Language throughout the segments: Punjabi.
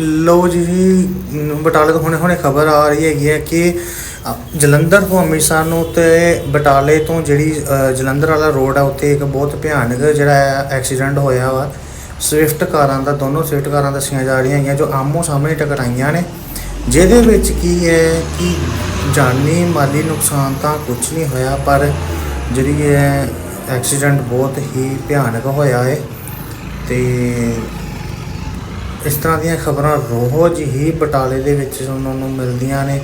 ਲੋ ਜੀ, ਬਟਾਲੇ ਤੋਂ ਹੁਣੇ ਹੁਣੇ ਖਬਰ ਆ ਰਹੀ ਹੈਗੀ ਹੈ ਕਿ ਜਲੰਧਰ ਤੋਂ ਅੰਮ੍ਰਿਤਸਰ ਨੂੰ ਤੇ ਬਟਾਲੇ ਤੋਂ ਜਿਹੜੀ ਜਲੰਧਰ ਵਾਲਾ ਰੋਡ ਆ ਉੱਤੇ ਇੱਕ ਬਹੁਤ ਭਿਆਨਕ ਜਿਹੜਾ ਐਕਸੀਡੈਂਟ ਹੋਇਆ ਵਾ। ਸਵਿਫਟ ਕਾਰਾਂ ਦਾ, ਦੋਨੋਂ ਸਵਿਫਟ ਕਾਰਾਂ ਦੱਸੀਆਂ ਜਾ ਰਹੀਆਂ ਹੈਗੀਆਂ, ਜੋ ਆਮੋ ਸਾਹਮਣੇ ਟਕਰਾਈਆਂ ਨੇ। ਜਿਹਦੇ ਵਿੱਚ ਕੀ ਹੈ ਕਿ ਜਾਨੀ ਮਾਲੀ ਨੁਕਸਾਨ ਤਾਂ ਕੁਝ ਨਹੀਂ ਹੋਇਆ, ਪਰ ਜਿਹੜੀ ਹੈ ਐਕਸੀਡੈਂਟ ਬਹੁਤ ਹੀ ਭਿਆਨਕ ਹੋਇਆ ਹੈ। ਤੇ ਇਸ ਤਰ੍ਹਾਂ ਦੀਆਂ ਖਬਰਾਂ ਰੋਜ਼ ਹੀ ਬਟਾਲੇ ਦੇ ਵਿੱਚ ਸੁਣਨ ਨੂੰ ਮਿਲਦੀਆਂ ਨੇ।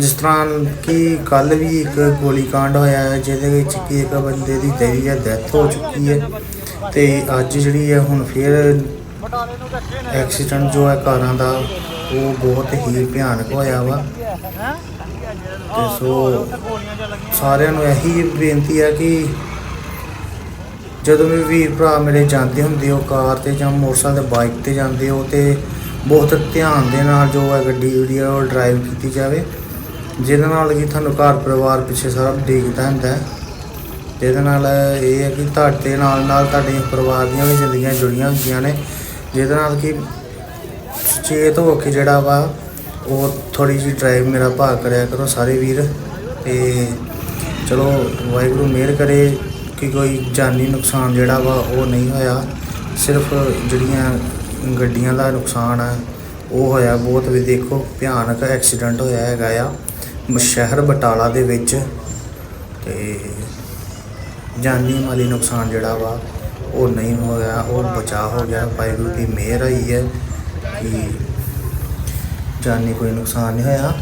ਜਿਸ ਤਰ੍ਹਾਂ ਕਿ ਕੱਲ ਵੀ ਇੱਕ ਗੋਲੀकांड ਹੋਇਆ ਹੈ, ਜਿਹਦੇ ਵਿੱਚ ਕਿ ਇੱਕ ਬੰਦੇ ਦੀ ਜਿਹੜੀ ਹੈ ਡੈਥ ਹੋ ਚੁੱਕੀ ਹੈ ਤੇ ਅੱਜ ਜਿਹੜੀ ਹੈ ਹੁਣ ਫਿਰ ਐਕਸੀਡੈਂਟ ਜੋ ਹੈ ਕਾਰਾਂ ਦਾ, ਉਹ ਬਹੁਤ ਹੀ ਭਿਆਨਕ ਹੋਇਆ ਵਾ। ਤੇ ਸੋ ਸਾਰਿਆਂ ਨੂੰ ਇਹੀ ਬੇਨਤੀ ਹੈ ਕਿ ਜਦੋਂ ਵੀ ਵੀਰ ਭਰਾ ਮੇਰੇ ਜਾਂਦੇ ਹੁੰਦੇ ਉਹ ਕਾਰ ਤੇ ਜਾਂ ਮੋਟਰਸਾਈਕਲ ਤੇ, ਬਾਈਕ ਤੇ ਜਾਂਦੇ ਹੋ ਤੇ ਬਹੁਤ ਧਿਆਨ ਦੇ ਨਾਲ ਜੋ ਹੈ ਗੱਡੀ ਜਿਹੜੀ ਹੈ ਉਹ ਡਰਾਈਵ ਕੀਤੀ ਜਾਵੇ। ਜਿਹਦੇ ਨਾਲ ਕਿ ਤੁਹਾਨੂੰ ਘਰ ਪਰਿਵਾਰ ਪਿੱਛੇ ਸਾਰਾ ਦੇਖਦਾ ਹੁੰਦਾ ਹੈ। ਜਿਹਦੇ ਨਾਲ ਇਹ ਹੈ ਕਿ ਤੁਹਾਡੇ ਨਾਲ ਨਾਲ ਤੁਹਾਡੇ ਪਰਿਵਾਰ ਦੀਆਂ ਵੀ ਜ਼ਿੰਦਗੀਆਂ ਜੁੜੀਆਂ ਹੁੰਦੀਆਂ ਨੇ। ਜਿਹਦੇ ਨਾਲ ਕਿ ਸੁਚੇਤ ਹੋ ਕੇ ਜਿਹੜਾ ਵਾ, ਉਹ ਥੋੜੀ ਜਿਹੀ ਡਰਾਈਵ ਮੇਰਾ ਭਾਗ ਕਰਿਆ ਕਰੋ ਸਾਰੇ ਵੀਰ। ਤੇ ਚਲੋ ਵਾਹਿਗੁਰੂ ਮਿਹਰ ਕਰੇ। ਕਿ ਕੋਈ ਜਾਨੀ ਨੁਕਸਾਨ ਜਿਹੜਾ ਵਾ ਉਹ ਨਹੀਂ ਹੋਇਆ। ਸਿਰਫ ਜਿਹੜੀਆਂ ਗੱਡੀਆਂ ਦਾ ਨੁਕਸਾਨ ਆ, ਉਹ ਹੋਇਆ। ਬਹੁਤ ਵੀ ਦੇਖੋ, ਭਿਆਨਕ ਐਕਸੀਡੈਂਟ ਹੋਇਆ ਹੈਗਾ ਆ। ਮ- ਸ਼ਹਿਰ ਬਟਾਲਾ ਦੇ ਵਿੱਚ। ਤੇ ਜਾਨੀ ਮਾਲੀ ਨੁਕਸਾਨ ਜਿਹੜਾ ਵਾ, ਉਹ ਨਹੀਂ ਹੋਇਆ। ਉਹ ਬਚਾਅ ਹੋ ਗਿਆ। ਵਾਹਿਗੁਰੂ ਦੀ ਮਿਹਰ ਆਈ ਹੈ ਕਿ ਜਾਨੀ ਕੋਈ ਨੁਕਸਾਨ ਨਹੀਂ ਹੋਇਆ।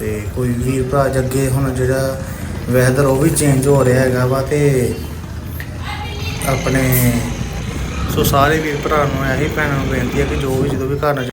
ਤੇ ਕੋਈ ਵੀਰ ਭਰਾ ਜੱਗੇ ਹੁਣ ਜਿਹੜਾ ਵੈਦਰ ਉਹ ਵੀ ਚੇਂਜ ਹੋ ਰਿਹਾ ਹੈਗਾ ਵਾ ਤੇ ਆਪਣੇ ਸੋ ਸਾਰੇ ਵੀਰ ਭਰਾ ਨੂੰ ਇਹੀ ਭੈਣਾਂ ਨੂੰ ਬੇਨਤੀ ਹੈ ਕਿ ਜੋ ਵੀ ਜਦੋਂ ਵੀ ਘਰ